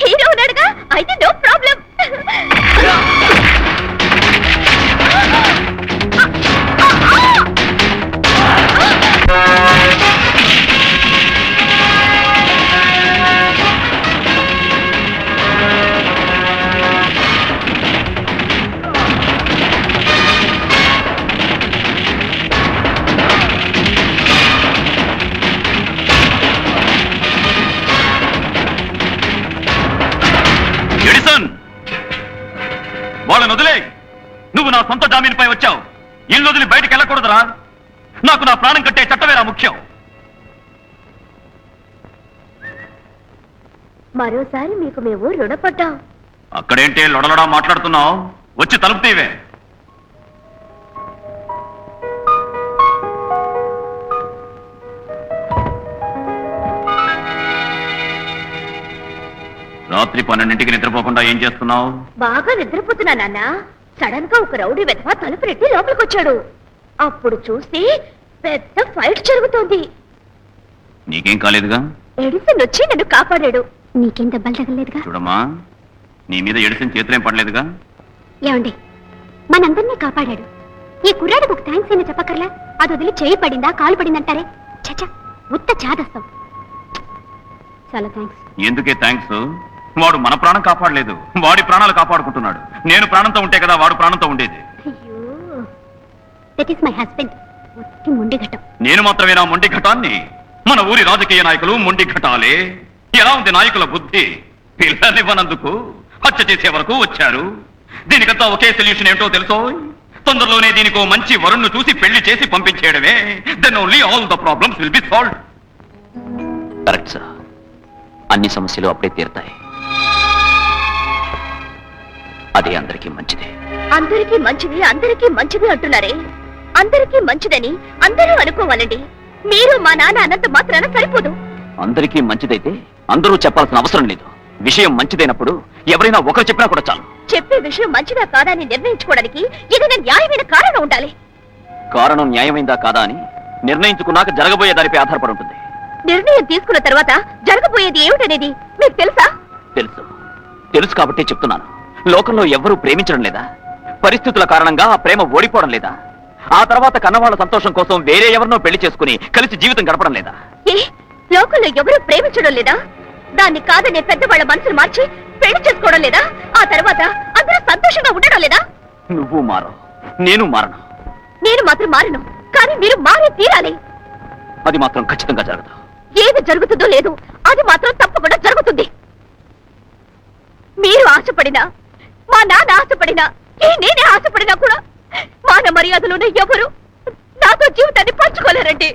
Hero ఉన్నాడుగా? అయితే no వాళ్ళని వదిలే. నువ్వు నా సొంత జామీనుపై వచ్చావు. ఇల్లు వదిలి బయటికి వెళ్ళకూడదురా. నాకు నా ప్రాణం కట్టే చట్టమేరా ముఖ్యం. మరోసారి మీకు మేము రుణపడ్డాం. అక్కడేంటి లొడలొడా మాట్లాడుతున్నావు? వచ్చి తలుపు తీవే. రాత్రి పన్నెండింటికి నిద్రపోకుండా ఏం చేస్తున్నావు? బాగా నిద్రపోతున్నా నాన్న. సడన్గా ఒక రౌడీ వెధవ తలుపు నెట్టి లోపలికి వచ్చాడు అప్పుడు చూసి పెద్ద ఫైట్ జరుగుతోంది. నీకేం కాలేదుగా? ఎడిసన్ వచ్చి నన్ను కాపాడాడు. నీకేం దెబ్బలు తగలేదుగా చూడమ్మా నీ మీద ఎడిసిన చేతులేం పడలేదుగా? ఏమండి మనందరినీ కాపాడాడు. ఈ కుర్రాడికి ఒక థ్యాంక్స్ అయినా చెప్పకర్లా అది వదిలి చేయి పడిందా కాలు పడిందంటారే? చచ్చా ఉత్త చాదస్తాం. చాలా థ్యాంక్స్ ఎందుకే థ్యాంక్స్ వాడు మన ప్రాణం కాపాడలేదు. వాడి ప్రాణాలు కాపాడుకుంటున్నాడు. నేను ప్రాణంతో ఉంటే కదా వాడు ప్రాణంతో ఉండేది. అయ్యో. దట్ ఈస్ మై హస్బెండ్ ఒట్టి ముండి ఘట్టం నేను మాత్రమే నా మొండి ఘటాన్ని? మన ఊరి రాజకీయ నాయకులు మొండి ఘటాలే. ఎలా ఉంది నాయకుల బుద్ధి? పిల్లనివ్వనందుకు హత్య చేసే వరకు వచ్చారు. దీనికంతా ఒకే సొల్యూషన్ ఏంటో తెలుసో? తొందరలోనే దీనికి మంచి వరుణ్ణు చూసి పెళ్ళి చేసి పంపించేయడమే. Then only all the problems will be solve correct sir అన్ని సమస్యలు అప్పుడే తీరుతాయి. అది అందరికీ మంచిది. అందరికీ మంచిది అందరికీ మంచిది అంటున్నారే. అందరికీ మంచిదని అందరూ అనుకోవాలండి. మీరు మా నాన్న అన్నంత మాత్రాన సరిపోదు. అందరికీ మంచిదైతే అందరూ చెప్పాల్సిన అవసరం లేదు. విషయం మంచిదైనప్పుడు ఎవరైనా ఒకరు చెప్పినా కూడా చాలు. చెప్పే విషయం మంచిదా కాదా అని నిర్ణయించుకోవడానికి ఏదైనా న్యాయమైన కారణం ఉండాలి. కారణం న్యాయమైందా కాదా అని నిర్ణయించుకున్నాక జరగబోయే దానిపై ఆధారపడి ఉంటుంది. నిర్ణయం తీసుకున్న తర్వాత జరగబోయేది ఏమిటనేది మీకు తెలుసా? తెలుసు. తెలుసు కాబట్టే చెప్తున్నాను. లోకంలో ఎవ్వరూ ప్రేమించడం లేదా? పరిస్థితుల కారణంగా ఆ ప్రేమ ఓడిపోవడం లేదా? ఆ తర్వాత కన్నవాళ్ళ సంతోషం కోసం వేరే ఎవరినో పెళ్ళి చేసుకుని కలిసి జీవితం గడపడం లేదా? ఏ లోకంలో ఎవరూ ప్రేమించడం లేదా? దాన్ని కాదనే పెద్దవాళ్ళ మనసును మార్చి పెళ్ళి చేసుకోవడం లేదా? ఆ తర్వాత అందరూ సంతోషంగా ఉండడం లేదా? నువ్వు మారు నేను మారను. నేను మాత్రం మారను. కానీ మీరు మారే తీరాలి. అది మాత్రం ఖచ్చితంగా జరగదు ఏది జరుగుతుందో లేదు. అది మాత్రం తప్పకుండా జరుగుతుంది. మీరు ఆశపడినా మా నాన్న ఆశపడినా ఈ నేనే ఆశపడినా కూడా మాన మర్యాదలోనే ఎవరు నాతో జీవితాన్ని పంచుకోలేరండి.